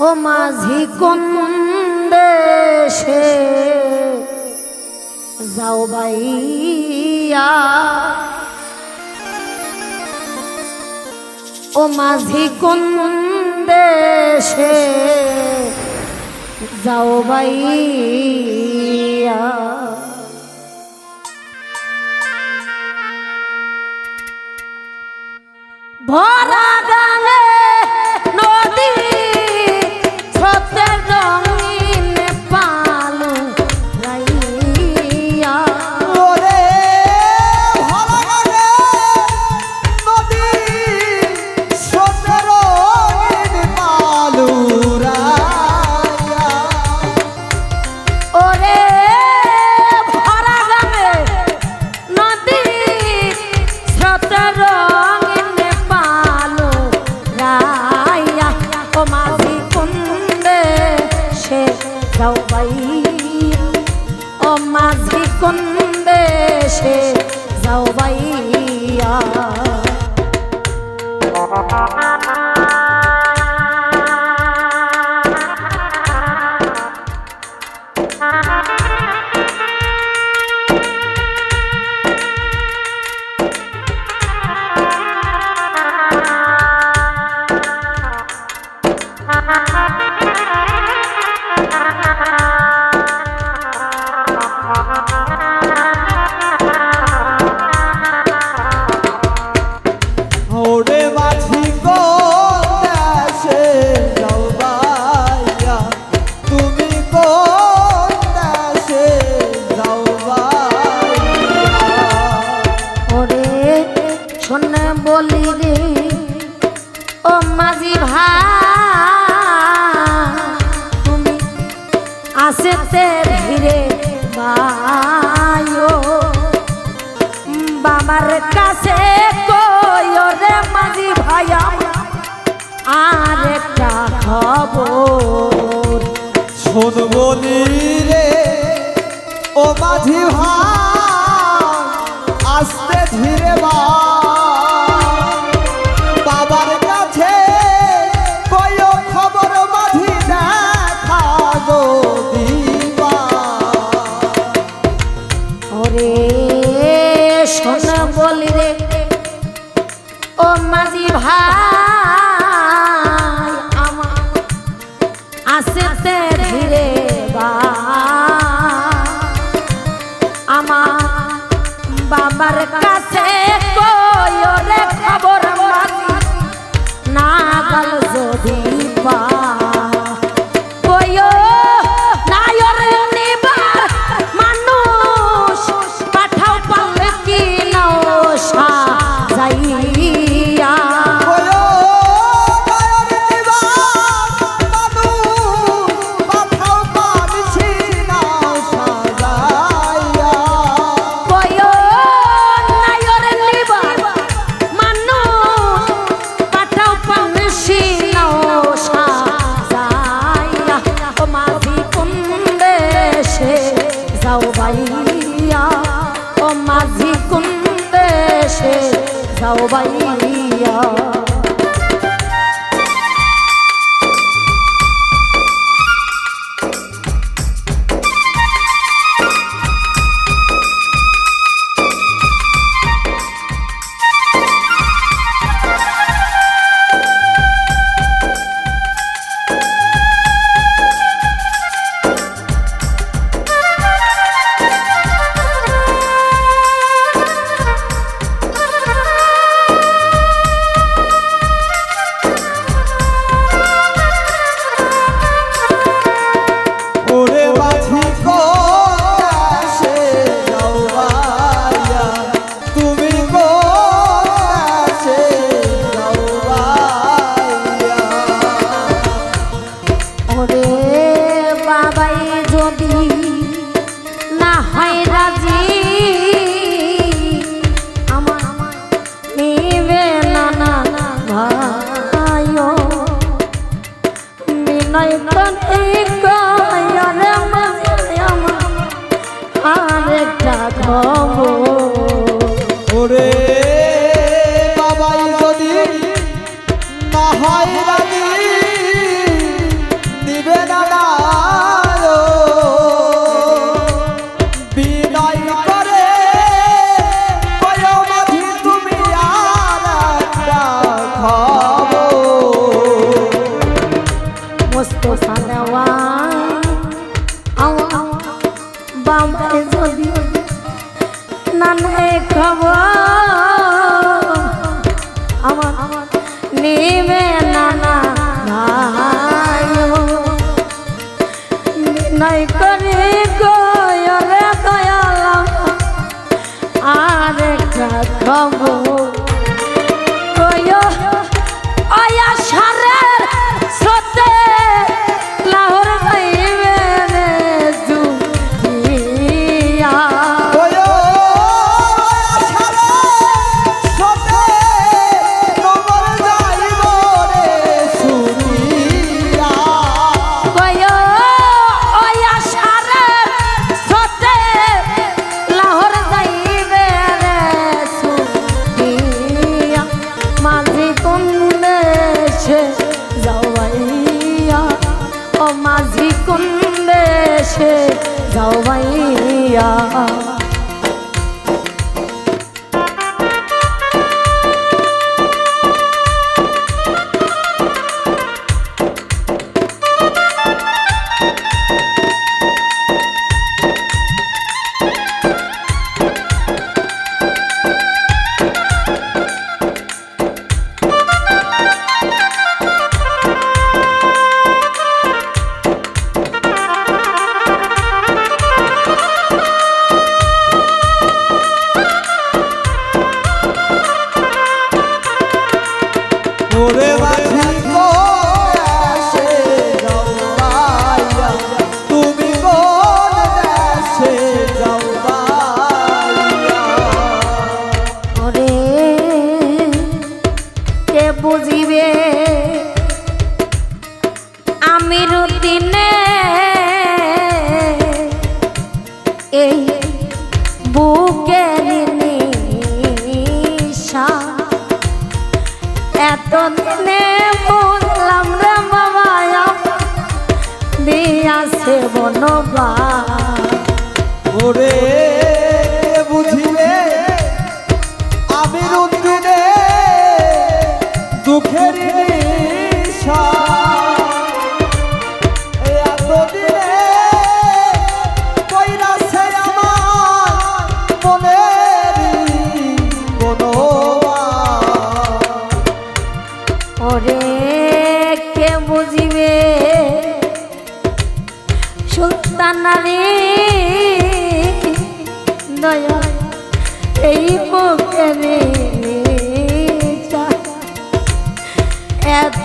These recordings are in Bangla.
ও মাঝি কোন দেশে? যাও ভাইয়া। ও মাঝি কোন দেশে? যাও ভাইয়া। ভরা শোনে বলি রে, ও মাঝি ভাই আসে ধীরে বায়ো। বাবার কাছে কইও রে মাঝি ভাই আর একটা খবর। শোন বলি রে, ও মাঝি ভাই, আসতে ধীরে বা ভাই আমার আসেতে ধীরে আমার বাবার কাছে নাই করে গয়াল আরেকটা খবর আছে যাও ভাইয়া ও মাঝি কোন দেশে? যাও ভাইয়া সে বুঝিবে। আমি রুদিনে এই বুকে এতদিনে বললাম রে বাবা দিয়াছে বনবা ওরে।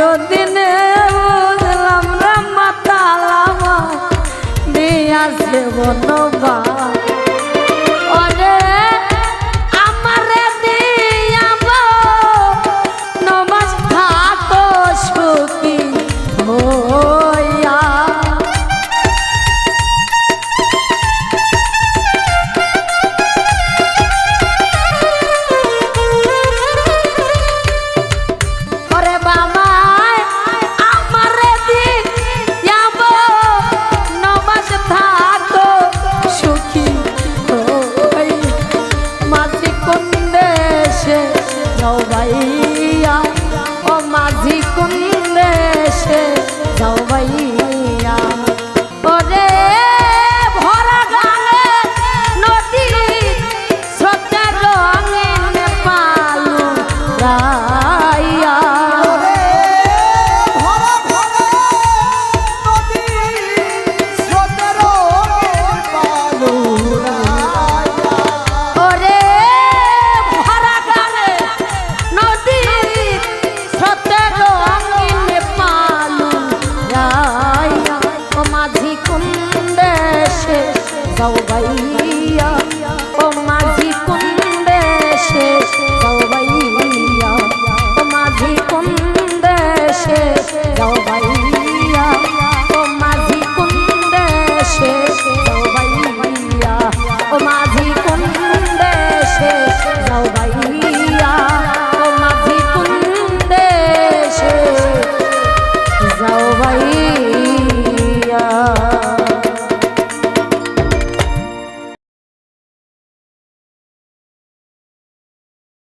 এতদিনে বুঝলাম রাম মাতা লামা নিয়ে আসবে যাও ভাই।